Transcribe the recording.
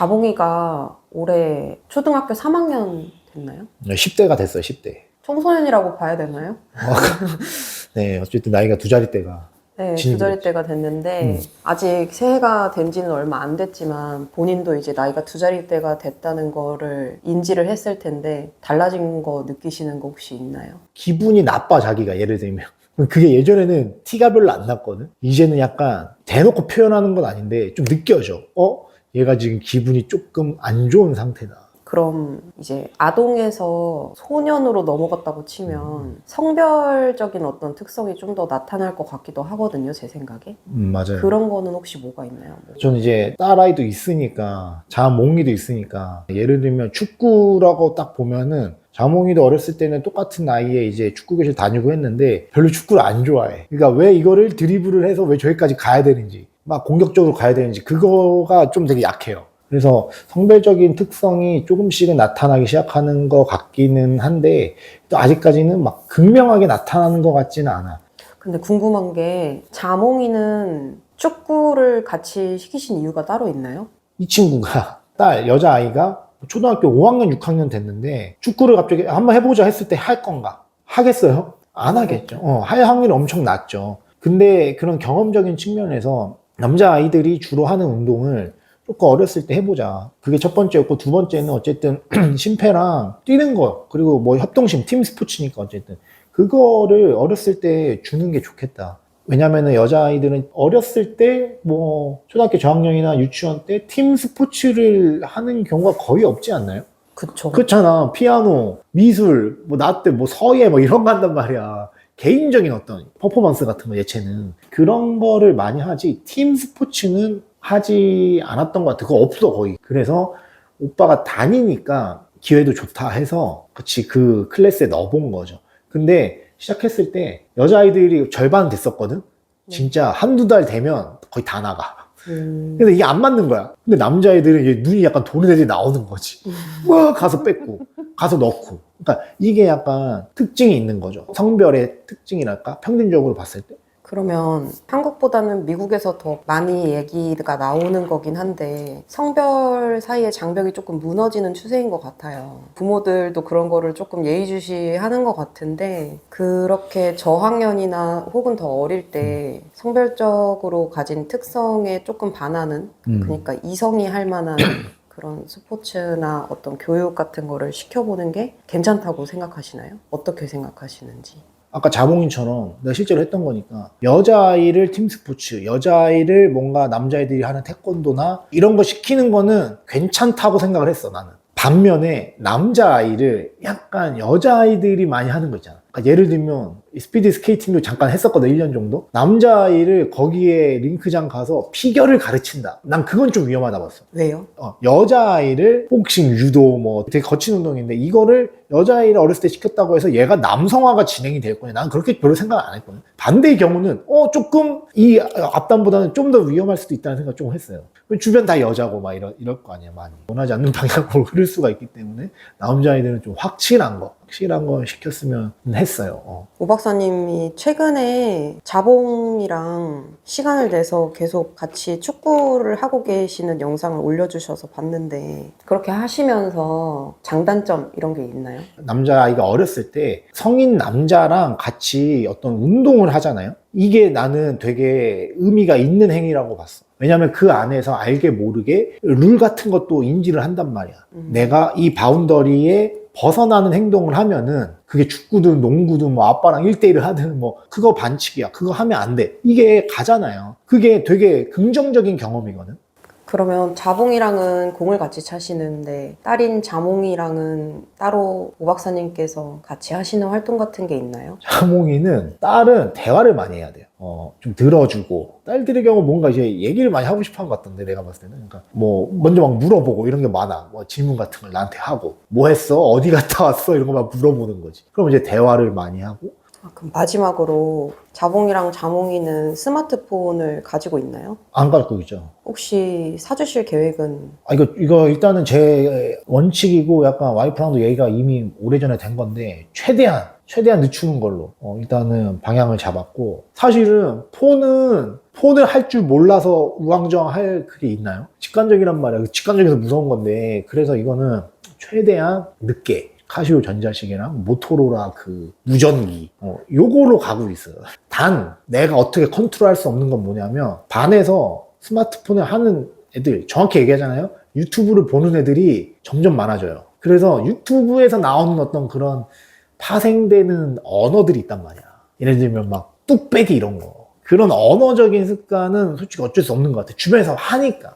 자봉이가 올해 초등학교 3학년 됐나요? 10대가 됐어요, 10대. 청소년이라고 봐야 되나요? 네, 어쨌든 나이가 두 자릿대가. 네, 진입이 두 자리. 때가 됐는데 음. 아직 새해가 된 지는 얼마 안 됐지만 본인도 이제 나이가 두 자리 때가 됐다는 거를 인지를 했을 텐데 달라진 거 느끼시는 거 혹시 있나요? 기분이 나빠, 자기가, 예를 들면. 그게 예전에는 티가 별로 안 났거든? 이제는 약간 대놓고 표현하는 건 아닌데 좀 느껴져. 어? 얘가 지금 기분이 조금 안 좋은 상태다. 그럼 이제 아동에서 소년으로 넘어갔다고 치면 성별적인 어떤 특성이 좀 더 나타날 것 같기도 하거든요, 제 생각에. 음, 맞아요. 그런 거는 혹시 뭐가 있나요? 뭐. 저는 이제 딸아이도 있으니까 자몽이도 있으니까 예를 들면 축구라고 딱 보면은 자몽이도 어렸을 때는 똑같은 나이에 이제 축구 교실 다니고 했는데 별로 축구를 안 좋아해. 그러니까 왜 이거를 드리블을 해서 왜 저기까지 가야 되는지 막 공격적으로 가야 되는지 그거가 좀 되게 약해요. 그래서 성별적인 특성이 조금씩은 나타나기 시작하는 것 같기는 한데 또 아직까지는 막 극명하게 나타나는 것 같지는 않아. 근데 궁금한 게 자몽이는 축구를 같이 시키신 이유가 따로 있나요? 이 친구가 딸 여자아이가 초등학교 5학년 6학년 됐는데 축구를 갑자기 한번 해보자 했을 때 할 건가 하겠어요? 안 하겠죠 어, 할 확률이 엄청 낮죠 근데 그런 경험적인 측면에서 남자아이들이 주로 하는 운동을 조금 어렸을 때 해보자 그게 첫 번째였고 두 번째는 어쨌든 심폐랑 뛰는 거 그리고 뭐 협동심 팀 스포츠니까 어쨌든 그거를 어렸을 때 주는 게 좋겠다 왜냐면은 여자아이들은 어렸을 때 뭐 초등학교 저학년이나 유치원 때 팀 스포츠를 하는 경우가 거의 없지 않나요? 그쵸. 그렇잖아. 피아노, 미술, 뭐 나 때 뭐 서예 뭐 이런 거 한단 말이야. 개인적인 어떤 퍼포먼스 같은 거 예체는 그런 거를 많이 하지 팀 스포츠는 하지 않았던 것 같아. 그거 없어 거의. 그래서 오빠가 다니니까 기회도 좋다 해서 그치 그 클래스에 넣어본 거죠. 근데 시작했을 때 여자아이들이 절반 됐었거든. 진짜 한두 달 되면 거의 다 나가. 음, 근데 이게 안 맞는 거야. 근데 남자애들은 눈이 약간 도네들이 나오는 거지. 뭐 가서 뺏고, 가서 넣고. 그러니까 이게 약간 특징이 있는 거죠. 성별의 특징이랄까? 평균적으로 봤을 때. 그러면 한국보다는 미국에서 더 많이 얘기가 나오는 거긴 한데 성별 사이의 장벽이 조금 무너지는 추세인 것 같아요. 부모들도 그런 거를 조금 예의주시하는 것 같은데 그렇게 저학년이나 혹은 더 어릴 때 성별적으로 가진 특성에 조금 반하는 음. 그러니까 이성이 할 만한 그런 스포츠나 어떤 교육 같은 거를 시켜보는 게 괜찮다고 생각하시나요? 어떻게 생각하시는지. 아까 자몽이처럼 내가 실제로 했던 거니까 여자아이를 팀 스포츠, 여자아이를 뭔가 남자애들이 하는 태권도나 이런 거 시키는 거는 괜찮다고 생각을 했어 나는. 반면에 남자아이를 약간 여자아이들이 많이 하는 거 있잖아. 그러니까 예를 들면 이 스피드 스케이팅도 잠깐 했었거든 1년 정도. 남자아이를 거기에 링크장 가서 피겨를 가르친다. 난 그건 좀 위험하다 봤어. 왜요? 어, 여자아이를 복싱, 유도 뭐 되게 거친 운동인데 이거를 여자아이를 어렸을 때 시켰다고 해서 얘가 남성화가 진행이 될 거냐 나는 그렇게 별로 생각 안 했거든 반대의 경우는 어 조금 이 앞단보다는 좀 더 위험할 수도 있다는 생각 조금 했어요 주변 다 여자고 막 이럴, 이럴 거 아니야 많이 원하지 않는 방향으로 흐를 수가 있기 때문에 남자아이들은 좀 확실한 거 확실한 거 시켰으면 했어요 어. 오 박사님이 최근에 자봉이랑 시간을 내서 계속 같이 축구를 하고 계시는 영상을 올려주셔서 봤는데 그렇게 하시면서 장단점 이런 게 있나요? 남자아이가 어렸을 때 성인 남자랑 같이 어떤 운동을 하잖아요. 이게 나는 되게 의미가 있는 행위라고 봤어. 왜냐면 그 안에서 알게 모르게 룰 같은 것도 인지를 한단 말이야. 음. 내가 이 바운더리에 벗어나는 행동을 하면은 그게 축구든 농구든 뭐 아빠랑 1대1을 하든 뭐 그거 반칙이야. 그거 하면 안 돼. 이게 가잖아요. 그게 되게 긍정적인 경험이거든. 그러면 자봉이랑은 공을 같이 차시는데 딸인 자몽이랑은 따로 오 박사님께서 같이 하시는 활동 같은 게 있나요? 자몽이는 딸은 대화를 많이 해야 돼요. 어, 좀 들어주고. 딸들의 경우 뭔가 이제 얘기를 많이 하고 싶어 한 것 같던데, 내가 봤을 때는. 그러니까 뭐, 먼저 막 물어보고 이런 게 많아. 뭐 질문 같은 걸 나한테 하고. 뭐 했어? 어디 갔다 왔어? 이런 거 막 물어보는 거지. 그럼 이제 대화를 많이 하고. 아, 그럼 마지막으로 자봉이랑 자몽이는 스마트폰을 가지고 있나요? 안 갖고 있죠. 혹시 사주실 계획은 아, 이거, 이거 일단은 제 원칙이고 약간 와이프랑도 얘기가 이미 오래전에 된 건데, 최대한, 최대한 늦추는 걸로, 어, 일단은 방향을 잡았고, 사실은 폰은 폰을 할 줄 몰라서 우왕좌왕 할 그게 있나요? 직관적이란 말이야. 직관적이서 무서운 건데 그래서 이거는 최대한 늦게 카시오 전자시계랑 모토로라 그 무전기 어, 요거로 가고 있어요. 단 내가 어떻게 컨트롤할 수 없는 건 뭐냐면 반에서 스마트폰을 하는 애들 정확히 얘기하잖아요. 유튜브를 보는 애들이 점점 많아져요. 그래서 유튜브에서 나오는 어떤 그런 파생되는 언어들이 있단 말이야. 예를 들면 막 뚝배기 이런 거. 그런 언어적인 습관은 솔직히 어쩔 수 없는 것 같아. 주변에서 하니까.